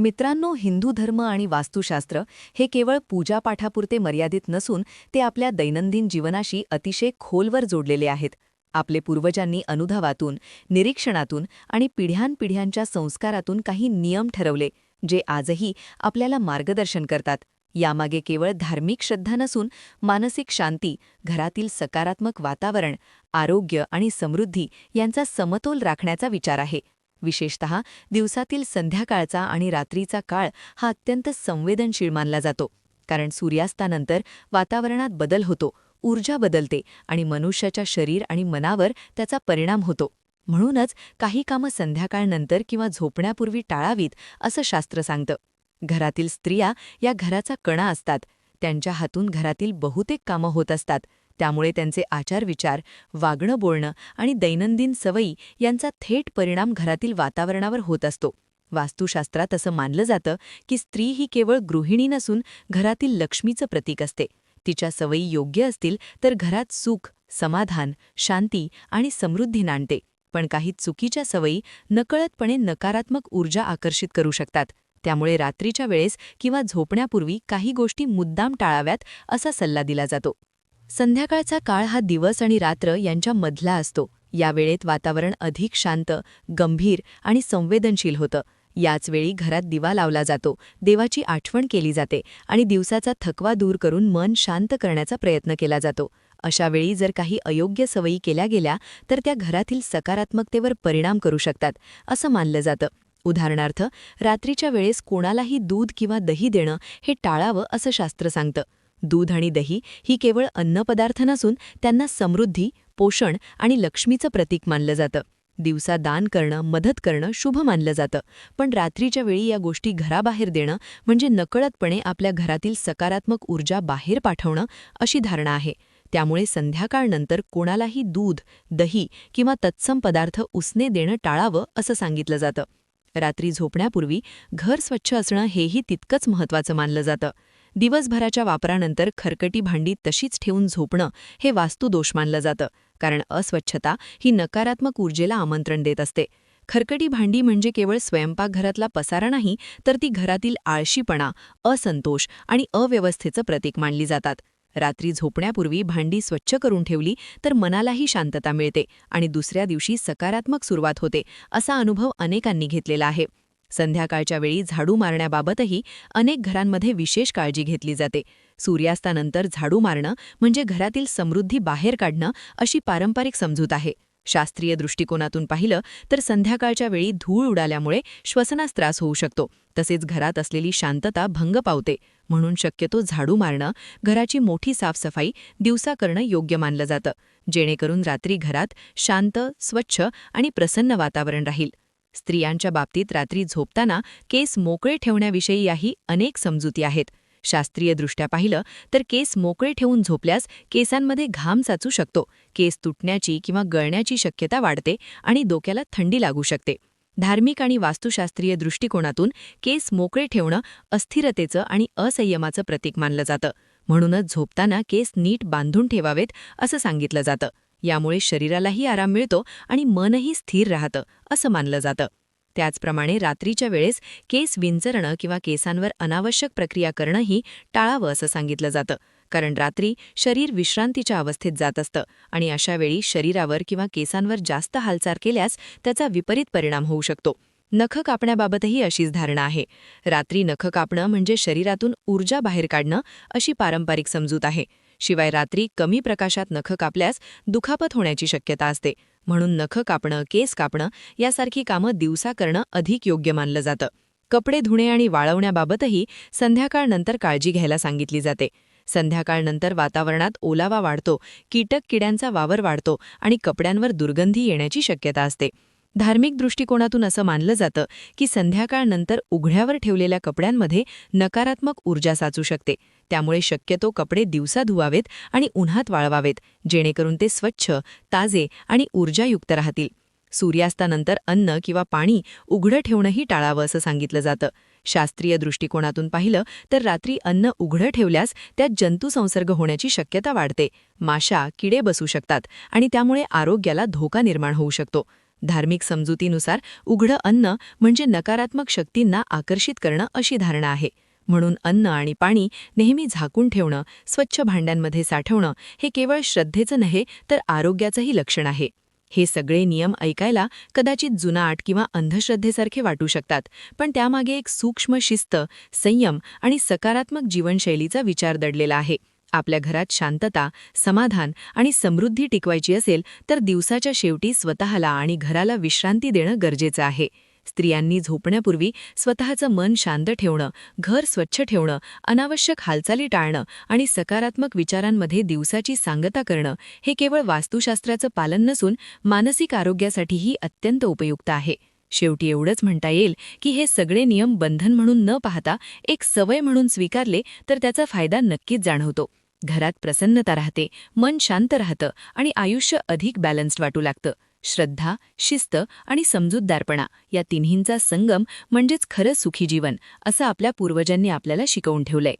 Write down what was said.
मित्रांनो हिंदू धर्म आणि वास्तुशास्त्र हे केवळ पूजापाठापुरते मर्यादित नसून ते आपल्या दैनंदिन जीवनाशी अतिशय खोलवर जोडलेले आहेत. आपले पूर्वजांनी अनुभवातून निरीक्षणातून आणि पिढ्यानपिढ्यांच्या संस्कारातून काही नियम ठरवले जे आजही आपल्याला मार्गदर्शन करतात. यामागे केवळ धार्मिक श्रद्धा नसून मानसिक शांती घरातील सकारात्मक वातावरण आरोग्य आणि समृद्धी यांचा समतोल राखण्याचा विचार आहे. विशेषतः दिवसातील संध्याकाळचा आणि रात्रीचा काळ हा अत्यंत संवेदनशील मानला जातो. कारण सूर्यास्तानंतर वातावरणात बदल होतो ऊर्जा बदलते आणि मनुष्याच्या शरीर आणि मनावर त्याचा परिणाम होतो. म्हणूनच काही कामं संध्याकाळनंतर किंवा झोपण्यापूर्वी टाळावीत असं शास्त्र सांगतं. घरातील स्त्रिया या घराचा कणा असतात. त्यांच्या हातून घरातील बहुतेक कामं होत असतात. त्यामुळे त्यांचे आचारविचार वागणं बोलणं आणि दैनंदिन सवयी यांचा थेट परिणाम घरातील वातावरणावर होत असतो. वास्तुशास्त्रात असं मानलं जातं की स्त्री ही केवळ गृहिणी नसून घरातील लक्ष्मीचं प्रतीक असते. तिच्या सवयी योग्य असतील तर घरात सुख समाधान शांती आणि समृद्धी नांडते पण काही चुकीच्या सवयी नकळतपणे नकारात्मक ऊर्जा आकर्षित करू शकतात. त्यामुळे रात्रीच्या वेळेस किंवा झोपण्यापूर्वी काही गोष्टी मुद्दाम टाळाव्यात असा सल्ला दिला जातो. संध्याकाळचा काळ हा दिवस आणि रात्र यांच्या मधला असतो. या वेळेत वातावरण अधिक शांत गंभीर आणि संवेदनशील होतं. याच वेळी घरात दिवा लावला जातो. देवाची आठवण केली जाते आणि दिवसाचा थकवा दूर करून मन शांत करण्याचा प्रयत्न केला जातो. अशावेळी जर काही अयोग्य सवयी केल्या गेल्या तर त्या घरातील सकारात्मकतेवर परिणाम करू शकतात असं मानलं जातं. उदाहरणार्थ रात्रीच्या वेळेस कोणालाही दूध किंवा दही देणं हे टाळावं असं शास्त्र सांगतं. दूध आणि दही ही केवळ अन्नपदार्थ नसून त्यांना समृद्धी पोषण आणि लक्ष्मीचं प्रतीक मानलं जातं. दिवसा दान करणं मदत करणं शुभ मानलं जातं. पण रात्रीच्या वेळी या गोष्टी घराबाहेर देणं म्हणजे नकळतपणे आपल्या घरातील सकारात्मक ऊर्जा बाहेर पाठवणं अशी धारणा आहे. त्यामुळे संध्याकाळनंतर कोणालाही दूध दही किंवा तत्सम पदार्थ उसने देणं टाळावं असं सांगितलं जातं. रात्री झोपण्यापूर्वी घर स्वच्छ असणं हेही तितकंच महत्त्वाचं मानलं जातं. दिवसभराच्या वापरानंतर खरकटी भांडी तशीच ठेवून झोपणं हे वास्तुदोष मानलं जातं. कारण अस्वच्छता ही नकारात्मक ऊर्जेला आमंत्रण देत असते. खरकटी भांडी म्हणजे केवळ स्वयंपाकघरातला पसारा नाही तर ती घरातील आळशीपणा असंतोष आणि अव्यवस्थेचं प्रतीक मानली जातात. रात्री झोपण्यापूर्वी भांडी स्वच्छ करून ठेवली तर मनालाही शांतता मिळते आणि दुसऱ्या दिवशी सकारात्मक सुरुवात होते असा अनुभव अनेकांनी घेतलेला आहे. संध्याकाळच्या वेळी झाडू मारण्याबाबतही अनेक घरांमध्ये विशेष काळजी घेतली जाते. सूर्यास्तानंतर झाडू मारणं म्हणजे घरातील समृद्धी बाहेर काढणं अशी पारंपरिक समजूत आहे. शास्त्रीय दृष्टिकोनातून पाहिलं तर संध्याकाळच्या वेळी धूळ उडाल्यामुळे श्वसनास त्रास होऊ शकतो. तसेच घरात असलेली शांतता भंग पावते. म्हणून शक्यतो झाडू मारणं घराची मोठी साफसफाई दिवसा करणं योग्य मानलं जातं. जेणेकरून रात्री घरात शांत स्वच्छ आणि प्रसन्न वातावरण राहील. स्त्रियांच्या बाबतीत रात्री झोपताना केस मोकळे ठेवण्याविषयी याही अनेक समजुती आहेत. शास्त्रीयदृष्ट्या पाहिलं तर केस मोकळे ठेवून झोपल्यास केसांमध्ये घाम साचू शकतो. केस तुटण्याची किंवा गळण्याची शक्यता वाढते आणि डोक्याला थंडी लागू शकते. धार्मिक आणि वास्तुशास्त्रीय दृष्टिकोनातून केस मोकळे ठेवणं अस्थिरतेचं आणि असंयमाचं प्रतीक मानलं जातं. म्हणूनच झोपताना केस नीट बांधून ठेवावेत असं सांगितलं जातं. यामुळे शरीरालाही आराम मिळतो आणि मनही स्थिर राहतं असं मानलं जातं. त्याचप्रमाणे रात्रीच्या वेळेस केस विंचरणं किंवा केसांवर अनावश्यक प्रक्रिया करणंही टाळावं असं सांगितलं जातं. कारण रात्री शरीर विश्रांतीच्या अवस्थेत जात असतं आणि अशावेळी शरीरावर किंवा केसांवर जास्त हालचाल केल्यास त्याचा विपरीत परिणाम होऊ शकतो. नख कापण्याबाबतही अशीच धारणा आहे. रात्री नख कापणं म्हणजे शरीरातून ऊर्जा बाहेर काढणं अशी पारंपरिक समजूत आहे. शिवाय रात्री कमी प्रकाशात नख कापल्यास दुखापत होण्याची शक्यता असते. म्हणून नख कापणं केस कापणं यासारखी कामं दिवसा करणं अधिक योग्य मानलं जातं. कपडे धुणे आणि वाळवण्याबाबतही संध्याकाळनंतर काळजी घ्यायला सांगितली जाते. संध्याकाळनंतर वातावरणात ओलावा वाढतो कीटक किड्यांचा वावर वाढतो आणि कपड्यांवर दुर्गंधी येण्याची शक्यता असते. धार्मिक दृष्टिकोनातून असं मानलं जातं की संध्याकाळनंतर उघड्यावर ठेवलेल्या कपड्यांमध्ये नकारात्मक ऊर्जा साचू शकते. त्यामुळे शक्यतो कपडे दिवसा धुवावेत आणि उन्हात वाळवावेत जेणेकरून ते स्वच्छ ताजे आणि ऊर्जायुक्त राहतील. सूर्यास्तानंतर अन्न किंवा पाणी उघडं ठेवणंही टाळावं असं सांगितलं जातं. शास्त्रीय दृष्टिकोनातून पाहिलं तर रात्री अन्न उघडं ठेवल्यास त्यात जंतुसंसर्ग होण्याची शक्यता वाढते. माशा किडे बसू शकतात आणि त्यामुळे आरोग्याला धोका निर्माण होऊ शकतो. धार्मिक समजुतीनुसार उघडं अन्न म्हणजे नकारात्मक शक्तींना आकर्षित करणं अशी धारणा आहे. म्हणून अन्न आणि पाणी नेहमी झाकून ठेवणं स्वच्छ भांड्यांमध्ये साठवणं हे केवळ श्रद्धेचं नव्हे तर आरोग्याचंही लक्षण आहे. हे सगळे नियम ऐकायला कदाचित जुनाट किंवा अंधश्रद्धेसारखे वाटू शकतात पण त्यामागे एक सूक्ष्म शिस्त संयम आणि सकारात्मक जीवनशैलीचा विचार दडलेला आहे. आपल्या घरात शांतता समाधान आणि समृद्धी टिकवायची असेल तर दिवसाच्या शेवटी स्वतःला आणि घराला विश्रांती देणं गरजेचं आहे. स्त्रियांनी झोपण्यापूर्वी स्वतःचं मन शांत ठेवणं घर स्वच्छ ठेवणं अनावश्यक हालचाली टाळणं आणि सकारात्मक विचारांमध्ये दिवसाची सांगता करणं हे केवळ वास्तुशास्त्राचं पालन नसून मानसिक आरोग्यासाठीही अत्यंत उपयुक्त आहे. शेवटी एवढंच म्हणता येईल की हे सगळे नियम बंधन म्हणून न पाहता एक सवय म्हणून स्वीकारले तर त्याचा फायदा नक्कीच जाणवतो. घरात प्रसन्नता राहते मन शांत राहतं आणि आयुष्य अधिक बॅलन्स्ड वाटू लागतं. श्रद्धा शिस्त आणि समजूतदारपणा या तिन्हींचा संगम म्हणजेच खरं सुखी जीवन असं आपल्या पूर्वजांनी आपल्याला शिकवून ठेवलंय.